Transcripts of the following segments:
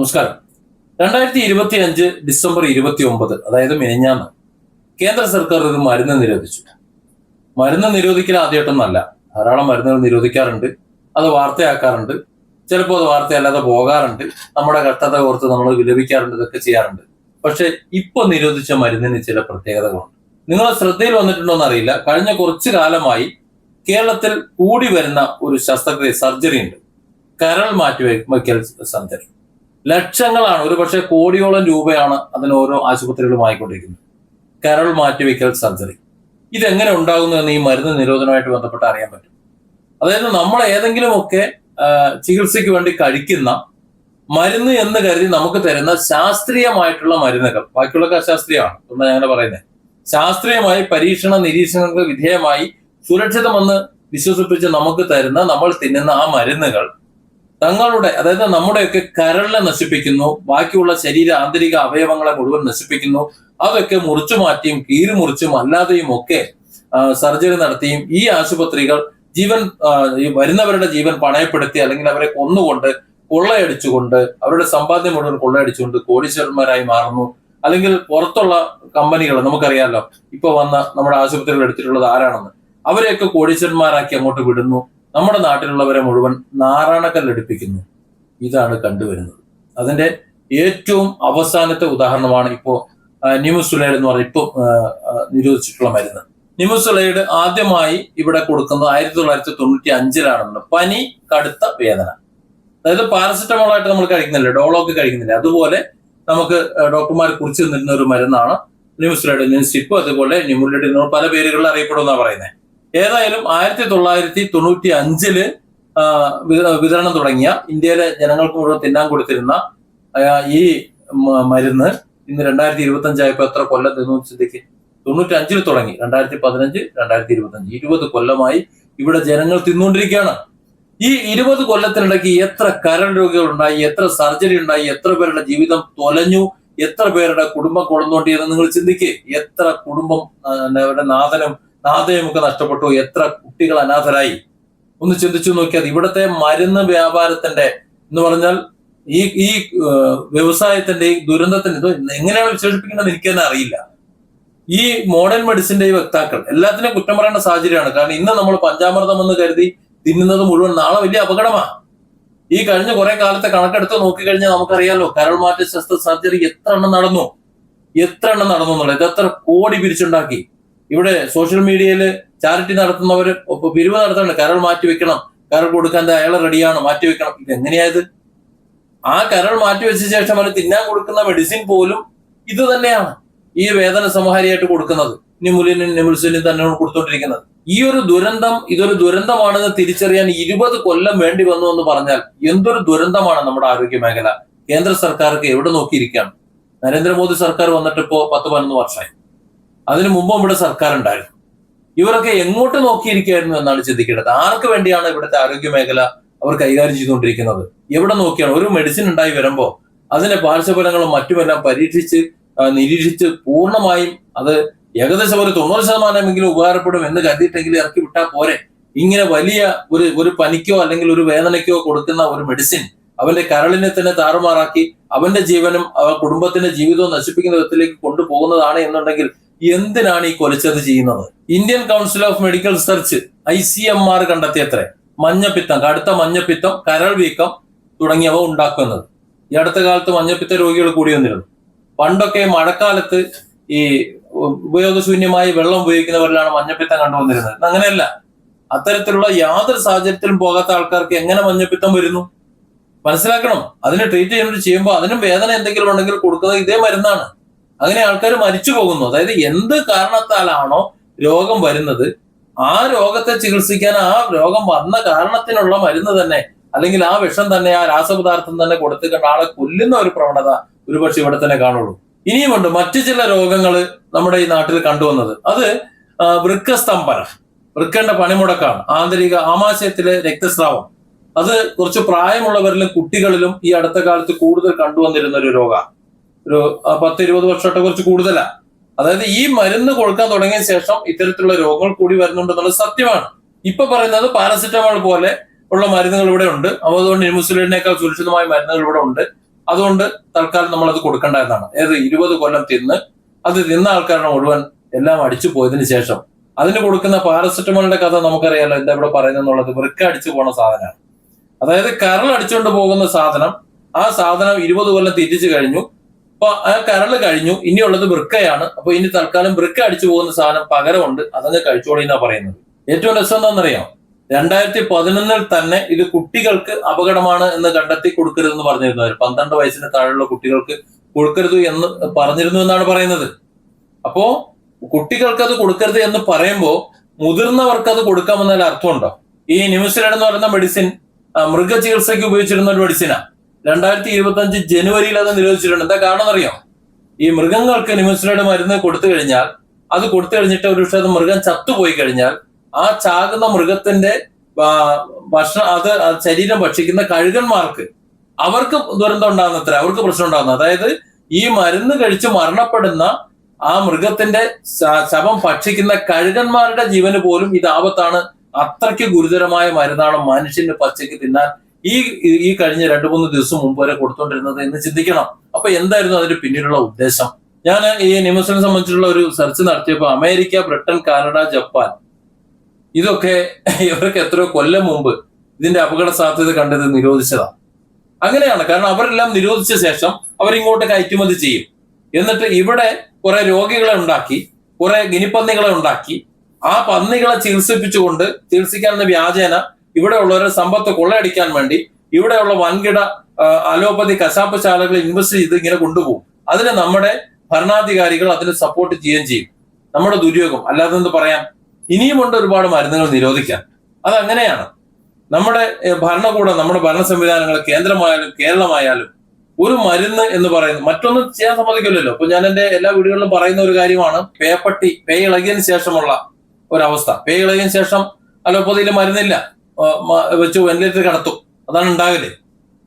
നമസ്കാരം. രണ്ടായിരത്തി ഇരുപത്തി അഞ്ച് ഡിസംബർ ഇരുപത്തി ഒമ്പത് അതായത് മേഞ്ഞാന്ന് കേന്ദ്ര സർക്കാർ ഒരു മരുന്ന് നിരോധിച്ചു. മരുന്ന് നിരോധിക്കൽ ആദ്യമായിട്ടൊന്നല്ല ധാരാളം മരുന്നുകൾ നിരോധിക്കാറുണ്ട്. അത് വാർത്തയാക്കാറുണ്ട്. ചിലപ്പോൾ അത് വാർത്തയല്ലാതെ പോകാറുണ്ട്. നമ്മുടെ കഷ്ടത ഓർത്ത് നമ്മൾ വിലപിക്കാറുണ്ട് ഇതൊക്കെ ചെയ്യാറുണ്ട്. പക്ഷെ ഇപ്പൊ നിരോധിച്ച മരുന്നിന് ചില പ്രത്യേകതകളുണ്ട്. നിങ്ങൾ ശ്രദ്ധയിൽ വന്നിട്ടുണ്ടോ എന്നറിയില്ല കഴിഞ്ഞ കുറച്ചു കാലമായി കേരളത്തിൽ കൂടി വരുന്ന ഒരു ശസ്ത്രക്രിയ സർജറി ഉണ്ട്. കരൾ മാറ്റിവെക്കൽ സർജറി ലക്ഷങ്ങളാണ്. ഒരു പക്ഷേ കോടിയോളം രൂപയാണ് അതിന് ഓരോ ആശുപത്രികളും ആയിക്കൊണ്ടിരിക്കുന്നത്. കരൾ മാറ്റിവെക്കൽ സർജറി. ഇതെങ്ങനെ ഉണ്ടാകുന്നു എന്ന് ഈ മരുന്ന് നിരോധനമായിട്ട് ബന്ധപ്പെട്ട് അറിയാൻ പറ്റും. അതായത് നമ്മൾ ഏതെങ്കിലുമൊക്കെ ചികിത്സയ്ക്ക് വേണ്ടി കഴിക്കുന്ന മരുന്ന് എന്ന് കരുതി നമുക്ക് തരുന്ന ശാസ്ത്രീയമായിട്ടുള്ള മരുന്നുകൾ. ബാക്കിയുള്ളൊക്കെ അശാസ്ത്രീയമാണ്. എന്നാണ് ഞാൻ അങ്ങനെ പറയുന്നത് ശാസ്ത്രീയമായി പരീക്ഷണ നിരീക്ഷണങ്ങൾക്ക് വിധേയമായി സുരക്ഷിതമെന്ന് വിശ്വസിപ്പിച്ച് നമുക്ക് തരുന്ന നമ്മൾ തിന്നുന്ന ആ മരുന്നുകൾ തങ്ങളുടെ അതായത് നമ്മുടെയൊക്കെ കരളിനെ നശിപ്പിക്കുന്നു ബാക്കിയുള്ള ശരീര ആന്തരിക അവയവങ്ങളെ മുഴുവൻ നശിപ്പിക്കുന്നു അതൊക്കെ മുറിച്ചു മാറ്റിയും കീറി മുറിച്ചും അല്ലാതെയും ഒക്കെ സർജറി നടത്തിയും ഈ ആശുപത്രികൾ ജീവൻ വരുന്നവരുടെ ജീവൻ പണയപ്പെടുത്തി അല്ലെങ്കിൽ അവരെ കൊന്നുകൊണ്ട് കൊള്ളയടിച്ചുകൊണ്ട് അവരുടെ സമ്പാദ്യം മുഴുവൻ കൊള്ളയടിച്ചുകൊണ്ട് കോടീശ്വരന്മാരായി മാറുന്നു. അല്ലെങ്കിൽ പുറത്തുള്ള കമ്പനികൾ നമുക്കറിയാലോ ഇപ്പൊ വന്ന നമ്മുടെ ആശുപത്രികൾ എടുത്തിട്ടുള്ളത് ആരാണെന്ന്. അവരെയൊക്കെ കോടീശ്വരന്മാരാക്കി അങ്ങോട്ട് വിടുന്നു. നമ്മുടെ നാട്ടിലുള്ളവരെ മുഴുവൻ നാറാണക്കല്ലടിപ്പിക്കുന്നു ഇതാണ് കണ്ടുവരുന്നത്. അതിന്റെ ഏറ്റവും അവസാനത്തെ ഉദാഹരണമാണ് ഇപ്പോ നിമുസുലൈഡ് എന്ന് പറഞ്ഞ ഇപ്പോൾ നിരോധിച്ചിട്ടുള്ള മരുന്ന്. നിമുസുലൈഡ് ആദ്യമായി ഇവിടെ കൊടുക്കുന്നത് ആയിരത്തി തൊള്ളായിരത്തി തൊണ്ണൂറ്റി അഞ്ചിലാണെന്ന് പനി കടുത്ത വേദന. അതായത് പാരസെറ്റമോൾ ആയിട്ട് നമ്മൾ കഴിക്കുന്നില്ല? ഡോളോക്ക് കഴിക്കുന്നില്ല? അതുപോലെ നമുക്ക് ഡോക്ടർമാർ കുറിച്ച് നിന്നിരുന്ന ഒരു മരുന്നാണ് നിമുസുലൈഡ് നിൻസിപ്പ് അതുപോലെ ന്യൂമുലൈഡ് പല പേരുകളിൽ അറിയപ്പെടുന്ന പറയുന്നത്. ഏതായാലും ആയിരത്തി തൊള്ളായിരത്തി തൊണ്ണൂറ്റി അഞ്ചിൽ വിതരണം തുടങ്ങിയ ഇന്ത്യയിലെ ജനങ്ങൾക്ക് മുഴുവൻ തിന്നാൻ കൊടുത്തിരുന്ന ഈ മരുന്ന് ഇന്ന് രണ്ടായിരത്തി ഇരുപത്തി അഞ്ചായപ്പോ എത്ര കൊല്ലം തിന്നു ചിന്തിക്ക്. തൊണ്ണൂറ്റി അഞ്ചിൽ തുടങ്ങി. രണ്ടായിരത്തി പതിനഞ്ച് രണ്ടായിരത്തി ഇരുപത്തി അഞ്ച് ഇരുപത് കൊല്ലമായി ഇവിടെ ജനങ്ങൾ തിന്നുകൊണ്ടിരിക്കുകയാണ്. ഈ ഇരുപത് കൊല്ലത്തിനിടയ്ക്ക് എത്ര കരൾ രോഗികൾ ഉണ്ടായി എത്ര സർജറി ഉണ്ടായി എത്ര പേരുടെ ജീവിതം തൊലഞ്ഞു എത്ര പേരുടെ കുടുംബം കൊളന്നോട്ടിയെന്ന് നിങ്ങൾ ചിന്തിക്ക്. എത്ര കുടുംബം അവരുടെ നാഥനും നാഥയും നഷ്ടപ്പെട്ടു. എത്ര കുട്ടികൾ അനാഥരായി? ഒന്ന് ചിന്തിച്ചു നോക്കിയാൽ ഇവിടുത്തെ മരുന്ന് വ്യാപാരത്തിന്റെ എന്ന് പറഞ്ഞാൽ ഈ ഈ വ്യവസായത്തിന്റെ ഈ ദുരന്തത്തിന്റെ ഇത് എങ്ങനെയാണ് വിശേഷിപ്പിക്കേണ്ടത് എനിക്ക് തന്നെ അറിയില്ല. ഈ മോഡേൺ മെഡിസിന്റെ ഈ വക്താക്കൾ എല്ലാത്തിനും കുറ്റം പറയേണ്ട സാഹചര്യമാണ്. കാരണം ഇന്ന് നമ്മൾ പഞ്ചാമൃതം എന്ന് കരുതി തിന്നുന്നത് മുഴുവൻ നാളെ വലിയ അപകടമാണ് ഈ കഴിഞ്ഞ കുറെ കാലത്തെ കണക്കെടുത്ത് നോക്കിക്കഴിഞ്ഞാൽ നമുക്കറിയാലോ കരൾ മാറ്റ ശസ്ത്ര സർജറി എത്ര എണ്ണം നടന്നു? എത്ര എണ്ണം നടന്നു എന്നുള്ളത്? എത്ര കോടി പിരിച്ചുണ്ടാക്കി? ഇവിടെ സോഷ്യൽ മീഡിയയിൽ ചാരിറ്റി നടത്തുന്നവർ പിരിവ് നടത്തുന്നുണ്ട് കരൾ മാറ്റി വെക്കണം. കരൾ കൊടുക്കാൻ അയാൾ റെഡിയാണ് മാറ്റി വെക്കണം. ഇത് എങ്ങനെയായത്? ആ കരൾ മാറ്റി വെച്ച ശേഷം അവർ തിന്നാൻ കൊടുക്കുന്ന മെഡിസിൻ പോലും ഇത് തന്നെയാണ്. ഈ വേദന സംഹാരിയായിട്ട് കൊടുക്കുന്നത്. നിമുലിനും നിമുൽസിനും തന്നെയാണ് കൊടുത്തോണ്ടിരിക്കുന്നത്. ഈ ഒരു ദുരന്തം ഇതൊരു ദുരന്തമാണെന്ന് തിരിച്ചറിയാൻ ഇരുപത് കൊല്ലം വേണ്ടി വന്നു എന്ന് പറഞ്ഞാൽ എന്തൊരു ദുരന്തമാണ് നമ്മുടെ ആരോഗ്യ മേഖല? കേന്ദ്ര സർക്കാർക്ക് എവിടെ നോക്കിയിരിക്കുകയാണ്? നരേന്ദ്രമോദി സർക്കാർ വന്നിട്ട് ഇപ്പോ പത്ത് പതിനൊന്ന് വർഷമായി. അതിനു മുമ്പ് നമ്മുടെ സർക്കാർ ഉണ്ടായിരുന്നു ഇവരൊക്കെ എങ്ങോട്ട് നോക്കിയിരിക്കുകയായിരുന്നു എന്നാണ് ചിന്തിക്കേണ്ടത്. ആർക്ക് വേണ്ടിയാണ് ഇവിടുത്തെ ആരോഗ്യ മേഖല അവർ കൈകാര്യം ചെയ്തുകൊണ്ടിരിക്കുന്നത്? എവിടെ നോക്കിയാണ്? ഒരു മെഡിസിൻ ഉണ്ടായി വരുമ്പോൾ അതിന്റെ പാർശ്വഫലങ്ങളും മറ്റുമെല്ലാം പരീക്ഷിച്ച് നിരീക്ഷിച്ച് പൂർണമായും അത് ഏകദേശം ഒരു തൊണ്ണൂറ് ശതമാനമെങ്കിലും ഉപകാരപ്പെടും എന്ന് കരുതിയിട്ടെങ്കിൽ ഇറക്കി വിട്ടാൽ പോരെ. ഇങ്ങനെ വലിയ ഒരു ഒരു പനിക്കോ അല്ലെങ്കിൽ ഒരു വേദനയ്ക്കോ കൊടുക്കുന്ന ഒരു മെഡിസിൻ അവന്റെ കരളിനെ തന്നെ താറുമാറാക്കി അവന്റെ ജീവനും അവ കുടുംബത്തിന്റെ ജീവിതവും നശിപ്പിക്കുന്ന വിധത്തിലേക്ക് കൊണ്ടുപോകുന്നതാണ് എന്നുണ്ടെങ്കിൽ എന്തിനാണ് ഈ കൊലച്ചത് ചെയ്യുന്നത്? Indian council of medical research I C M R കണ്ടെത്തിയത്രേ? മഞ്ഞപ്പിത്തം കടുത്ത മഞ്ഞപ്പിത്തം കരൾ വീക്കം തുടങ്ങിയവ ഉണ്ടാക്കുന്നത്. ഈ അടുത്ത കാലത്ത് മഞ്ഞപ്പിത്ത രോഗികൾ കൂടി വന്നിരുന്നു. പണ്ടൊക്കെ മഴക്കാലത്ത് ഈ ഉപയോഗശൂന്യമായി വെള്ളം ഉപയോഗിക്കുന്നവരിലാണ് മഞ്ഞപ്പിത്തം കണ്ടുവന്നിരുന്നത്. അങ്ങനെയല്ല. അത്തരത്തിലുള്ള യാതൊരു സാഹചര്യത്തിലും പോകാത്ത ആൾക്കാർക്ക് എങ്ങനെ മഞ്ഞപ്പിത്തം വരുന്നു? മനസ്സിലാക്കണം. അതിന് ട്രീറ്റ്മെന്റ് ചെയ്യുമ്പോൾ അതിനും വേദന എന്തെങ്കിലും ഉണ്ടെങ്കിൽ കൊടുക്കുന്നത് ഇതേ മരുന്നാണ്. അങ്ങനെ ആൾക്കാർ മരിച്ചു പോകുന്നു. അതായത് എന്ത് കാരണത്താലാണോ രോഗം വരുന്നത് ആ രോഗത്തെ ചികിത്സിക്കാൻ ആ രോഗം വന്ന കാരണത്തിനുള്ള മരുന്ന് തന്നെ അല്ലെങ്കിൽ ആ വിഷം തന്നെ ആ രാസപദാർത്ഥം തന്നെ കൊടുത്തുകൊണ്ട് ആളെ കൊല്ലുന്ന ഒരു പ്രവണത ഒരുപക്ഷെ ഇവിടെ തന്നെ കാണുള്ളൂ. ഇനിയുമുണ്ട് മറ്റു ചില രോഗങ്ങൾ നമ്മുടെ ഈ നാട്ടിൽ കണ്ടുവന്നത്. അത് വൃക്കസ്തംഭനം. വൃക്കന്റെ പണിമുടക്കാണ്. ആന്തരിക ആമാശയത്തിലെ രക്തസ്രാവം. അത് കുറച്ച് പ്രായമുള്ളവരിലും കുട്ടികളിലും ഈ അടുത്ത കാലത്ത് കൂടുതൽ കണ്ടുവന്നിരുന്ന ഒരു രോഗമാണ് ഒരു പത്ത് ഇരുപത് വർഷമായിട്ട് കുറച്ച് കൂടുതലാ. അതായത് ഈ മരുന്ന് കൊടുക്കാൻ തുടങ്ങിയ ശേഷം ഇത്തരത്തിലുള്ള രോഗങ്ങൾ കൂടി വരുന്നുണ്ട് വരുന്നുണ്ടെന്നുള്ളത് സത്യമാണ്. ഇപ്പൊ പറയുന്നത് പാരസെറ്റമോൾ പോലെ ഉള്ള മരുന്നുകൾ ഇവിടെ ഉണ്ട്. അപ്പോൾ അതുകൊണ്ട് ഇൻസുലിനേക്കാൾ സുരക്ഷിതമായ മരുന്നുകൾ ഇവിടെ ഉണ്ട്. അതുകൊണ്ട് തൽക്കാലം നമ്മൾ അത് കൊടുക്കണ്ട എന്നാണ്. ഏത് ഇരുപത് കൊല്ലം തിന്ന് അത് തിന്ന ആൾക്കാരുടെ മുഴുവൻ എല്ലാം അടിച്ചു പോയതിനു ശേഷം അതിന് കൊടുക്കുന്ന പാരസെറ്റമോളിന്റെ കഥ നമുക്കറിയാലോ എന്താ ഇവിടെ പറയുന്നത് വൃക്ക അടിച്ചു പോണ സാധനമാണ്. അതായത് കരൾ അടിച്ചുകൊണ്ട് പോകുന്ന സാധനം ആ സാധനം ഇരുപത് കൊല്ലം തിരിച്ചു കഴിഞ്ഞു. അപ്പൊ ആ കരൾ കഴിഞ്ഞു. ഇനിയുള്ളത് വൃക്കയാണ്. അപ്പൊ ഇനി തൽക്കാലം വൃക്ക അടിച്ചു പോകുന്ന സാധനം പകരമുണ്ട്. അതങ്ങ് കഴിച്ചോളി എന്നാ പറയുന്നത്. ഏറ്റവും രസം എന്താണെന്നറിയാം? രണ്ടായിരത്തി പതിനൊന്നിൽ തന്നെ ഇത് കുട്ടികൾക്ക് അപകടമാണ് എന്ന് കണ്ടെത്തി കൊടുക്കരുതെന്ന് പറഞ്ഞിരുന്നു അവർ. പന്ത്രണ്ട് വയസ്സിന് താഴെയുള്ള കുട്ടികൾക്ക് കൊടുക്കരുത് എന്ന് പറഞ്ഞിരുന്നു എന്നാണ് പറയുന്നത്. അപ്പോ കുട്ടികൾക്ക് അത് കൊടുക്കരുത് എന്ന് പറയുമ്പോൾ മുതിർന്നവർക്ക് അത് കൊടുക്കാമെന്നതിൽ അർത്ഥമുണ്ടോ? ഈ ന്യൂസിലൻഡ് എന്ന് പറയുന്ന മെഡിസിൻ മൃഗ ചികിത്സയ്ക്ക് ഉപയോഗിച്ചിരുന്ന ഒരു മെഡിസിനാണ് രണ്ടായിരത്തി ഇരുപത്തി അഞ്ച് ജനുവരിയിൽ അത് നിരോധിച്ചിട്ടുണ്ട്. എന്താ കാരണം അറിയാം ഈ മൃഗങ്ങൾക്ക് ന്യൂസിലൻഡ് മരുന്ന് കൊടുത്തു കഴിഞ്ഞാൽ അത് കൊടുത്തു കഴിഞ്ഞിട്ട് ഒരു പക്ഷേ അത് മൃഗം ചത്തുപോയി കഴിഞ്ഞാൽ ആ ചാകുന്ന മൃഗത്തിന്റെ ഭക്ഷണം അത് ശരീരം ഭക്ഷിക്കുന്ന കഴുകന്മാർക്ക് അവർക്ക് ദുരന്തം ഉണ്ടാകുന്നത്ര അവർക്ക് പ്രശ്നം ഉണ്ടാകുന്നത്. അതായത് ഈ മരുന്ന് കഴിച്ച് മരണപ്പെടുന്ന ആ മൃഗത്തിന്റെ ശവം ഭക്ഷിക്കുന്ന കഴുകന്മാരുടെ ജീവന് പോലും ഇത് ആപത്താണ്. അത്രയ്ക്ക് ഗുരുതരമായ മരുന്നാണ് മനുഷ്യന് പച്ചയ്ക്ക് തിന്നാൻ ഈ ഈ- കഴിഞ്ഞ രണ്ടു മൂന്ന് ദിവസം മുമ്പ് വരെ കൊടുത്തോണ്ടിരുന്നത് എന്ന് ചിന്തിക്കണം. അപ്പൊ എന്തായിരുന്നു അതിന്റെ പിന്നിലുള്ള ഉദ്ദേശം? ഞാൻ ഈ നിയമസിനെ സംബന്ധിച്ചുള്ള ഒരു സെർച്ച് നടത്തിയപ്പോൾ അമേരിക്ക ബ്രിട്ടൻ കാനഡ ജപ്പാൻ. ഇതൊക്കെ ഇവർക്ക് എത്രയോ കൊല്ലം മുമ്പ് ഇതിന്റെ അപകട സാധ്യത കണ്ടത് നിരോധിച്ചതാണ് അങ്ങനെയാണ്. കാരണം അവരെല്ലാം നിരോധിച്ച ശേഷം അവരിങ്ങോട്ട് കയറ്റുമതി ചെയ്യും. എന്നിട്ട് ഇവിടെ കുറെ രോഗികളെ ഉണ്ടാക്കി കുറെ ഗിനിപ്പന്നികളെ ഉണ്ടാക്കി ആ പന്നികളെ ചികിത്സിപ്പിച്ചുകൊണ്ട് ചികിത്സിക്കാവുന്ന വ്യാജേന ഇവിടെ ഉള്ളവരെ സമ്പത്ത് കൊള്ളയടിക്കാൻ വേണ്ടി ഇവിടെയുള്ള വൻകിട അലോപ്പതി കശാപ്പ് ശാലകൾ ഇൻവെസ്റ്റ് ചെയ്ത് ഇങ്ങനെ കൊണ്ടുപോകും. അതിന് നമ്മുടെ ഭരണാധികാരികൾ അതിന് സപ്പോർട്ട് ചെയ്യുകയും ചെയ്യും. നമ്മുടെ ദുര്യോഗം അല്ലാതെ എന്ത് പറയാം? ഇനിയുമുണ്ട് ഒരുപാട് മരുന്നുകൾ നിരോധിക്കാൻ. അത് അങ്ങനെയാണ് നമ്മുടെ ഭരണകൂടം നമ്മുടെ ഭരണ സംവിധാനങ്ങൾ കേന്ദ്രമായാലും കേരളമായാലും ഒരു മരുന്ന് എന്ന് പറയുന്നത് മറ്റൊന്നും ചെയ്യാൻ സമ്മതിക്കില്ലല്ലോ. അപ്പൊ ഞാൻ എന്റെ എല്ലാ വീടുകളിലും പറയുന്ന ഒരു കാര്യമാണ് പേപ്പട്ടി പേ ഇളകിയതിന് ശേഷമുള്ള ഒരവസ്ഥ. പേ ഇളകിയതിന് ശേഷം അലോപ്പതിയിൽ മരുന്നില്ല. വെച്ച് വെന്റിലേറ്റർ കിടത്തും. അതാണ് ഉണ്ടാകൽ.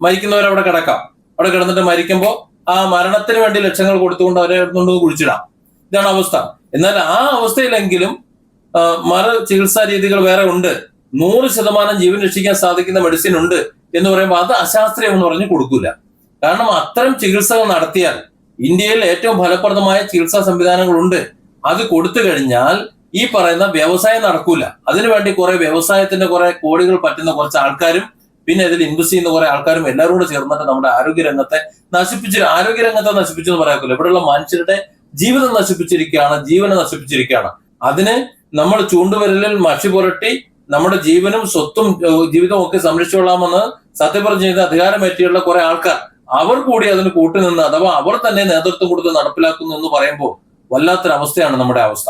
മരിക്കുന്നവർ അവിടെ കിടക്കാം. അവിടെ കിടന്നിട്ട് മരിക്കുമ്പോൾ ആ മരണത്തിന് വേണ്ടി ലക്ഷങ്ങൾ കൊടുത്തുകൊണ്ട് അവരെ കൊണ്ടുവന്ന് കുഴിച്ചിടാം. ഇതാണ് അവസ്ഥ. എന്നാൽ ആ അവസ്ഥയിലെങ്കിലും മറു ചികിത്സാ രീതികൾ വേറെ ഉണ്ട്. നൂറ് ശതമാനം ജീവൻ രക്ഷിക്കാൻ സാധിക്കുന്ന മെഡിസിൻ ഉണ്ട് എന്ന് പറയുമ്പോൾ അത് അശാസ്ത്രീയം എന്ന് പറഞ്ഞ് കൊടുക്കൂല. കാരണം അത്തരം ചികിത്സകൾ നടത്തിയാൽ ഇന്ത്യയിൽ ഏറ്റവും ഫലപ്രദമായ ചികിത്സാ സംവിധാനങ്ങളുണ്ട്. അത് കൊടുത്തു കഴിഞ്ഞാൽ ഈ പറയുന്ന വ്യവസായം നടക്കൂല. അതിനുവേണ്ടി കുറെ വ്യവസായത്തിന്റെ കുറെ കോടികൾ പറ്റുന്ന കുറച്ച് ആൾക്കാരും പിന്നെ ഇതിൽ ഇൻവെസ്റ്റ് ചെയ്യുന്ന കുറെ ആൾക്കാരും എല്ലാവരും കൂടെ ചേർന്നിട്ട് നമ്മുടെ ആരോഗ്യ രംഗത്തെ നശിപ്പിച്ച് ആരോഗ്യ രംഗത്തെ നശിപ്പിച്ചു എന്ന് പറയാക്കില്ല. ഇവിടെയുള്ള മനുഷ്യരുടെ ജീവിതം നശിപ്പിച്ചിരിക്കുകയാണ് ജീവനെ നശിപ്പിച്ചിരിക്കുകയാണ്. അതിന് നമ്മൾ ചൂണ്ടുവിരലിൽ മഷി പുരട്ടി നമ്മുടെ ജീവനും സ്വത്തും ജീവിതവും ഒക്കെ സംരക്ഷിച്ചോളാമെന്ന് സത്യപ്രതിജ്ഞ ചെയ്ത അധികാരമേറ്റിയുള്ള കുറെ ആൾക്കാർ അവർ കൂടി അതിന് കൂട്ടുനിന്ന് അഥവാ അവർ തന്നെ നേതൃത്വം കൊടുത്ത് നടപ്പിലാക്കുന്നു എന്ന് പറയുമ്പോൾ വല്ലാത്തൊരവസ്ഥയാണ് നമ്മുടെ അവസ്ഥ.